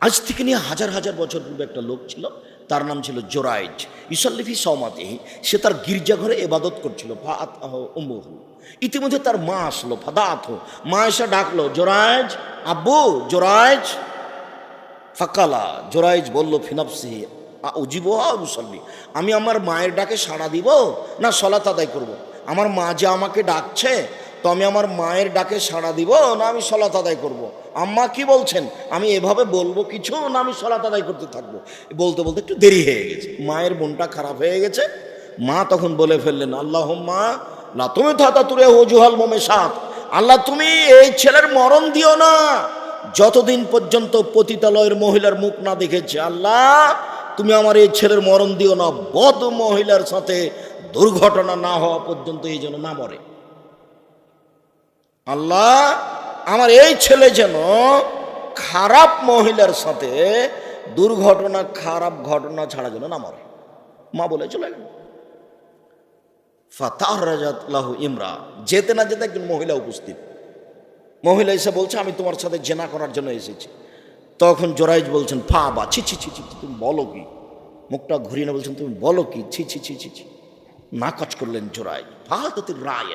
আজ থেকে নিয়ে হাজার হাজার বছর পূর্বে একটা লোক ছিল, তার নাম ছিল জোরাইজ। ইসল্লিফি সমাতেহি সে তার গির্জাঘরে এবাদত করছিল। ফাত উম্মুহু। ইতিমধ্যে তার মা আসলো ফাদা ফাদাত মা এসে ডাকলো, জোরাইজ, আব্বু, জোরাইজ। ফাকালা, জোরাইজ বলল ফিনাফসি উজিব মুসল্লি আমি আমার মায়ের ডাকে সাড়া দিব না সলাত আদায় করব। আমার মা যে আমাকে ডাকছে তো আমি আমার মায়ের ডাকে সাড়া দিব, না আমি সলাত আদায় করব। আম্মা কি বলছেন? আমি এভাবে বলব কিছু, না আমি সলাত আদায় করতে থাকব। বলতে বলতে একটু দেরি হয়ে গেছে। মায়ের মনটা খারাপ হয়ে গেছে। মা তখন বলে ফেললেন আল্লাহ মা লা তুমি থাতা তুরে ওজুহাল মোমে সাত আল্লাহ, তুমি এই ছেলের মরণ দিও না। যতদিন পর্যন্ত পতিতালয়ের মহিলার মুখ না দেখেছে, আল্লাহ, তুমি আমার এই ছেলের মরণ দিও না। বদ মহিলার সাথে দুর্ঘটনা না হওয়া পর্যন্ত এই জন্য না মরে। আল্লাহ, আমার এই ছেলে যেন খারাপ মহিলার সাথে দুর্ঘটনা, খারাপ ঘটনা ছাড়া যেন না মরে। মা বলে, চলে গেল। ফাতাহ ইমরা, যেতে না যেতে একজন মহিলা উপস্থিত। মহিলা এসে বলছে, আমি তোমার সাথে জেনা করার জন্য এসেছি। তখন জোরাইজ বলছেন, ফা বা, ছি ছি ছি ছি তুমি বলো কি? মুখটা ঘুরিয়ে বলছেন, তুমি বলো কি? ছি ছি ছি ছি ছি। নাকচ করলেন জোরাইজ ফা ফাহাতির রায়।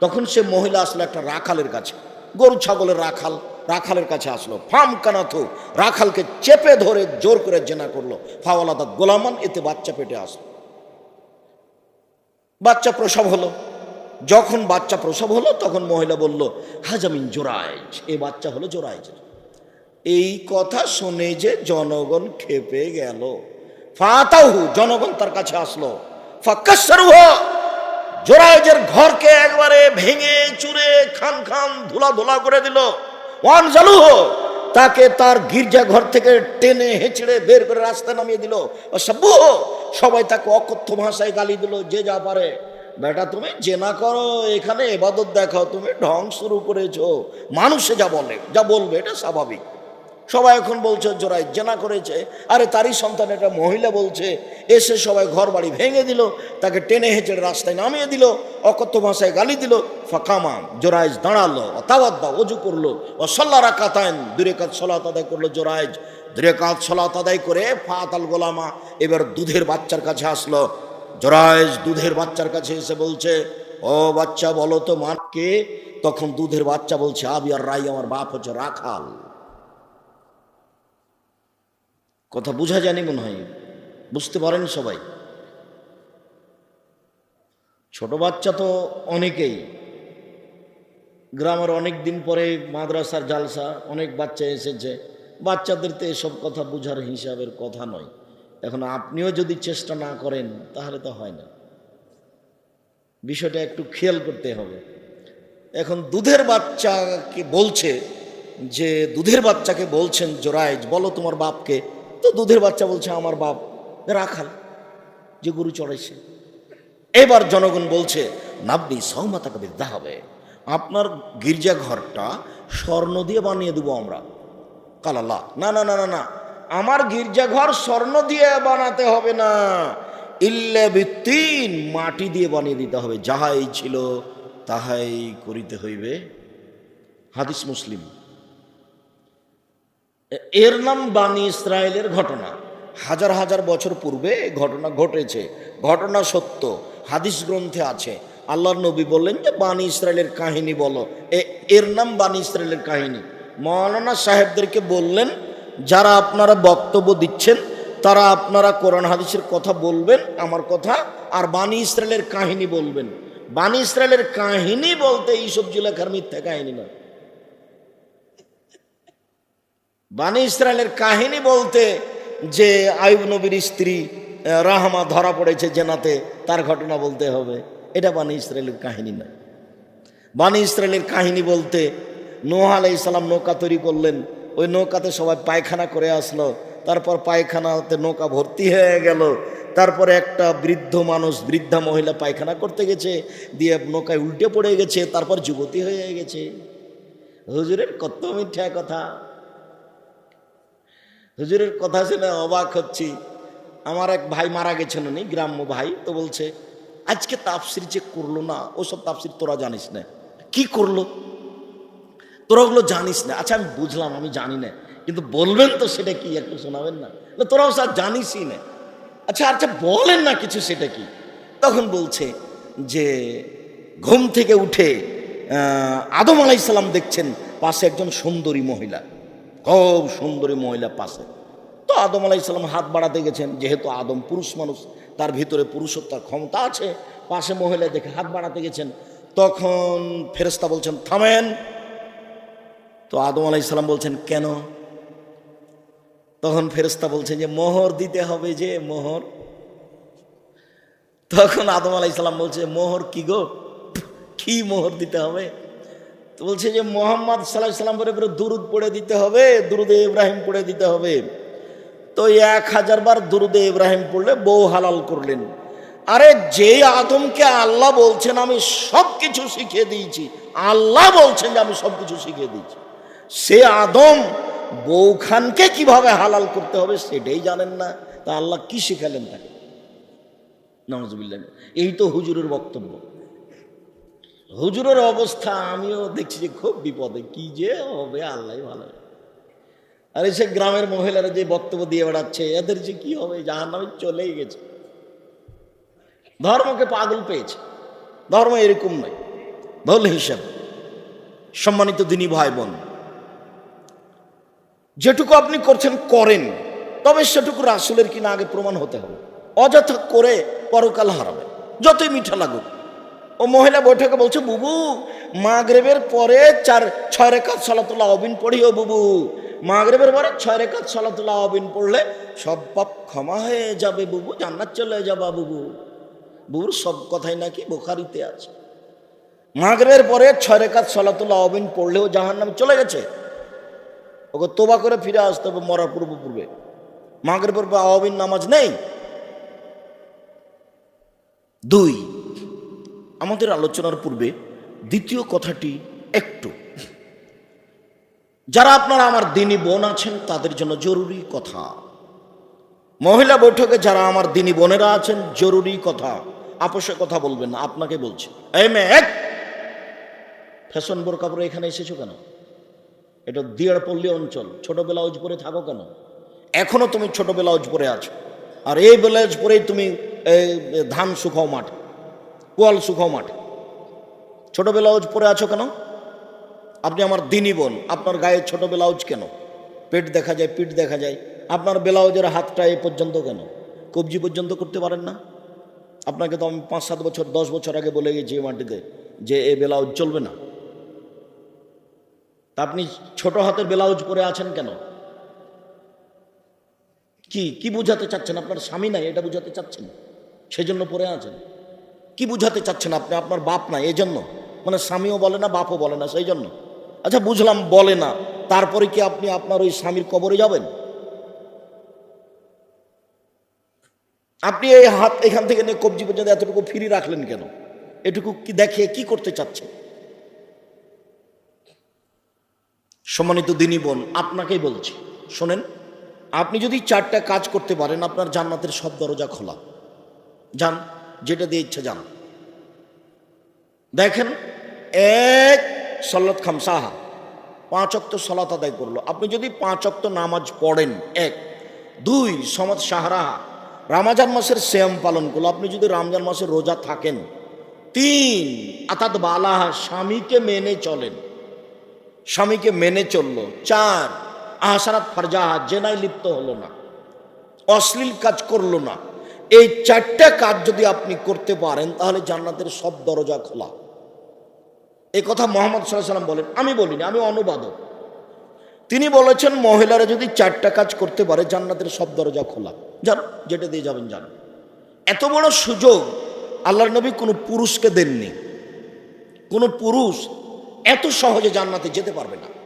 তখন সে মহিলা আসলো একটা রাখালের কাছে। গরু, ছাগলের রাখাল, রাখালের কাছে আসলো। ফাম কানাথো রাখালকে চেপে ধরে জোর করে জেনা করল। ফাওয়ালাদা গোলামান, এতে বাচ্চা পেটে আসলো। বাচ্চা প্রসব হলো। যখন বাচ্চা প্রসব হলো, তখন মহিলা বলল, হাজামিন জোরাইজ এ বাচ্চা হলো জোরাইজের এই কথা শুনে যে জনগণ খেপে গেল। ফাতাহু জনগণ তার কাছে আসলো। ফাক্কাসরুহ জোরাইজের ঘরকে একবারে ভেঙে চুরে খান খান ধুলা ধুলা করে দিল। ওয়ান জালুহ! তাকে তার গির্জা ঘর থেকে টেনে হেঁচড়ে বের করে রাস্তায় নামিয়ে দিল। সবাই তাকে অকথ্য ভাষায় গালি দিল, যে যা পারে। বেটা, তুমি জেনা করো, এখানে এবাদত দেখাও, তুমি ঢং শুরু করেছ। মানুষে যা বলে, যা বলবে, এটা স্বাভাবিক। সবাই এখন বলছে জোড়াই জেনা করেছে। আরে তারই সন্তান একটা মহিলা বলছে, এসে সবাই ঘর বাড়ি ভেঙে দিল, তাকে টেনে হেঁচড়ে রাস্তায় নামিয়ে দিল, অকথ্য ভাষায় গালি দিল ফাঁকামা জোরাইজ দাঁড়াল, অতাবাদ্দা, অজু করল ও সল্লারা কাতায়ন দূরে কাজ সলাত আদায় করল জোরাইজ দূরে কাজ সলাত আদায় করে ফাতাল গোলামা এবার দুধের বাচ্চার কাছে আসলো। জোরাইজ দুধের বাচ্চার কাছে এসে বলছে, ও বাচ্চা বলো তো মাকে তখন দুধের বাচ্চা বলছে, আবি আর রাই আমার বাপ হচ্ছে রাখাল। কথা বোঝা জানি মনে হয়। বুঝতে পারেন সবাই। ছোট বাচ্চা তো অনেকেই। গ্রামের অনেক দিন পরে মাদ্রাসার জালসা, অনেক বাচ্চা এসেছে। বাচ্চাদের তো এসব কথা বোঝার হিসাবের কথা নয়। এখন আপনিও যদি চেষ্টা না করেন, তাহলে তো হয় না। বিষয়টা একটু খেয়াল করতে হবে। এখন দুধের বাচ্চাকে বলছে যে, দুধের বাচ্চাকে বলছেন জোরাইজ বলো তোমার বাপকে তো দুধের বাচ্চা বলছে, আমার বাপ রাখাল, যে গরু চড়াইছে। এবার জনগণ বলছে নাবনি সৌমাতাকে বিদ্যা হবে আপনার গির্জা ঘরটা স্বর্ণ দিয়ে বানিয়ে দেবো আমরা। কালাল্লাহ না না না না না, আমার গির্জাঘর স্বর্ণ দিয়ে বানাতে হবে না। ইল্লে বিত্তিন মাটি দিয়ে বানিয়ে দিতে হবে। যাহাই ছিল তাহাই করিতে হইবে। হাদিস মুসলিম। এর নাম বানি ইসরায়েলের ঘটনা। হাজার হাজার বছর পূর্বে ঘটনা ঘটেছে। ঘটনা সত্য। হাদিস গ্রন্থে আছে। আল্লাহর নবী বললেন যে, বানি ইসরায়েলের কাহিনী বলো। এর নাম বানি ইসরায়েলের কাহিনী। মৌলানা সাহেবদেরকে বললেন, যারা আপনারা বক্তব্য দিচ্ছেন, তারা আপনারা কোরআন হাদিসের কথা বলবেন, আমার কথা, আর বানি ইসরায়েলের কাহিনী বলবেন। বানি ইসরায়েলের কাহিনী বলতে ইসব জুলেখার মিথ্যা কাহিনী নয়। বানি ইসরায়েলের কাহিনী বলতে যে আয়ুব নবীর স্ত্রী রাহমা ধরা পড়েছে জেনাতে, তার ঘটনা বলতে হবে। এটা বানি ইসরায়েলের কাহিনী নয়। বানি ইসরায়েলের কাহিনী বলতে নোহ আলাই ইসলাম নৌকা তৈরি করলেন। ওই নৌকাতে সবাই পায়খানা করে আসলো। তারপর পায়খানাতে নৌকা ভর্তি হয়ে গেল। তারপরে একটা বৃদ্ধ মানুষ, বৃদ্ধা মহিলা পায়খানা করতে গেছে, দিয়ে নৌকায় উল্টে পড়ে গেছে, তারপর যুবতী হয়ে গেছে। হুজুরের কত মিথ্যা কথা। হুজুরের কথা শুনে অবাক হচ্ছি। আমার এক ভাই মারা গেছেন উনি গ্রাম্য ভাই। তো বলছে আজকে তাপসির যে করল না ওসব তাপসির তোরা জানিস না। কি করল? তোরা ওগুলো জানিস না। আচ্ছা আমি বুঝলাম আমি জানি না। কিন্তু বলবেন তো সেটা কি একটু শোনাবেন না? না, তোরাও স্যার জানিসই না। আচ্ছা আচ্ছা বলেন না কিছু সেটা কি? তখন বলছে যে ঘুম থেকে উঠে আদম আলাইসাল্লাম দেখছেন পাশে একজন সুন্দরী মহিলা। খুব সুন্দরী মহিলা পাশে। তো আদম আলাইসাল্লাম হাত বাড়াতে গেছেন, যেহেতু আদম পুরুষ মানুষ, তার ভিতরে পুরুষত্বার ক্ষমতা আছে, পাশে মহিলা দেখে হাত বাড়াতে গেছেন। তখন ফেরেস্তা বলছেন, থামেন। তো আদম আলাইসাল্লাম বলছেন, কেন? তখন ফেরেস্তা বলছেন যে, মোহর দিতে হবে যে মোহর। তখন আদম আলাইসাল্লাম বলছে, মোহর কি গো? কি মোহর দিতে হবে? তো বলছে যে মোহাম্মদ সাল্লাহ সাল্লাম পরে পরে দুরুদ পড়ে দিতে হবে, দুরুদে ইব্রাহিম পড়ে দিতে হবে। তো এক হাজার বার দুরুদে ইব্রাহিম পড়লে বউ হালাল করলেন। আরে যে আদমকে আল্লাহ বলছেন, আমি সব কিছু শিখিয়ে দিয়েছি। আল্লাহ বলছেন যে আমি সব কিছু শিখিয়ে দিয়েছি। সে আদম বউখানকে কীভাবে হালাল করতে হবে সেটাই জানেন না। তা আল্লাহ কি শিখালেন তাকে? নজবিল্লাহ এই তো হুজুরের বক্তব্য। হুজুরের অবস্থা, আমিও দেখছি যে খুব বিপদে। কি যে হবে, আল্লাহ ভালো। আর এসে গ্রামের মহিলারা যে বক্তব্য দিয়ে বেড়াচ্ছে, এদের যে কি হবে জাহান নামে চলেই গেছে। ধর্মকে পাগল পেয়েছে। ধর্ম এরকম নয়। ভুল হিসাব। সম্মানিত দিনী ভাই বোন যেটুকু আপনি করছেন, করেন। তবে সেটুকু রাসুলের কিনা আগে প্রমাণ হতে হবে। অযথা করে পরকাল হারাবে। যতই মিঠা লাগুক। ও মহিলা বৈঠকে বলছে, বুবু, মাগরেবের পরে চার, ছয় রেখাত সলাতুল্লাহ অবিন পড়িও বুবু। মাগরেবের পরে ছয় রেখাত সলাতুল্লাহ অবিন পড়লে সব পাপ ক্ষমা হয়ে যাবে বুবু, জান্নাত চলে যাবা বুবু। বুবুর সব কথাই নাকি বোখারিতে আছে। মাগরেবের পরে ছয় রেখাত সলাতুল্লাহ অবিন পড়লেও জাহান্নাম চলে গেছে। ওকে তোবা করে ফিরে আসতে হবে মরার পূর্ব পূর্বে। মাগরের পূর্বে আওয়াবিন নামাজ নেই। দুই আমাদের আলোচনার পূর্বে দ্বিতীয় কথাটি একটু। যারা আপনারা আমার দিনী বোন আছেন, তাদের জন্য জরুরি কথা। মহিলা বৈঠকে যারা আমার দিনী বোনেরা আছেন, জরুরি কথা। আপোষে কথা বলবেন না, আপনাকে বলছি। এক! ফ্যাশন বোর কাপড়ে এখানে এসেছ কেন? এটা দিয়ারপল্লী অঞ্চল, ছোট ব্লাউজ পরে থাকো কেন? এখনও তুমি ছোট ব্লাউজ পরে আছো। আর এই ব্লাউজ পরেই তুমি ধান শুকাও মাঠে। কোয়াল শুকাও মাঠে। ছোট ব্লাউজ পরে আছো কেন? আপনি আমার দিনই বোন, আপনার গায়ে ছোট ব্লাউজ কেন? পেট দেখা যায়, পিঠ দেখা যায়। আপনার ব্লাউজের হাতটা এ পর্যন্ত কেন? কবজি পর্যন্ত করতে পারেন না? আপনাকে তো আমি পাঁচ সাত বছর, দশ বছর আগে বলে গেছি মাটিতে যে এ ব্লাউজ চলবে না। তা আপনি ছোট হাতের ব্লাউজ পরে আছেন কেন? কি কি বুঝাতে চাচ্ছেন? আপনার স্বামী নাই, এটা বুঝাতে চাচ্ছেন? সেজন্য পরে আছেন? কি বুঝাতে চাচ্ছেন আপনি? আপনার বাপ না এই জন্য মানে স্বামীও বলে না, বাপও বলে না, সেই জন্য। আচ্ছা বুঝলাম, বলে না। তারপরে কি আপনি আপনার ওই স্বামীর কবরে যাবেন? আপনি এই হাত এখান থেকে নিয়ে কবজি পর্যন্ত এতটুকু ফিরি রাখলেন কেন? এটুকু কি দেখে কি করতে চাচ্ছেন? সম্মানিত দিনী বোন, আপনাকেই বলছি, শোনেন, আপনি যদি চারটা কাজ করতে পারেন, আপনার জান্নাতের সব দরজা খোলা। যান। যেটা দিয়ে ইচ্ছা যান দেখেন, এক সল্লত খামসাহা, পাঁচ অক্ত সলাত আদায় করল। আপনি যদি পাঁচ অক্ত নামাজ পড়েন, এক। দুই, সমাজ সাহারাহা, রামাজান মাসের শ্যাম পালন করল। আপনি যদি রামজান মাসের রোজা থাকেন, তিন অর্থাৎ বালাহা, স্বামীকে মেনে চলেন। স্বামীকে মেনে চলল। চার, আহসানাত ফারজাহা, জেনায় লিপ্ত হলো না। অশ্লীল কাজ করল না। এই চারটা কাজ যদি আপনি করতে পারেন, তাহলে জান্নাতের সব দরজা খোলা। এই কথা মোহাম্মদ সাল্লাম বলেন। আমি বলিনি, আমি অনুবাদক। তিনি বলেছেন, মহিলারা যদি চারটা কাজ করতে পারে, জান্নাতের সব দরজা খোলা। যান যেটা দিয়ে যাবেন যান এত বড় সুযোগ আল্লাহর নবী কোনো পুরুষকে দেননি। কোনো পুরুষ এত সহজে জান্নাতে যেতে পারবে না।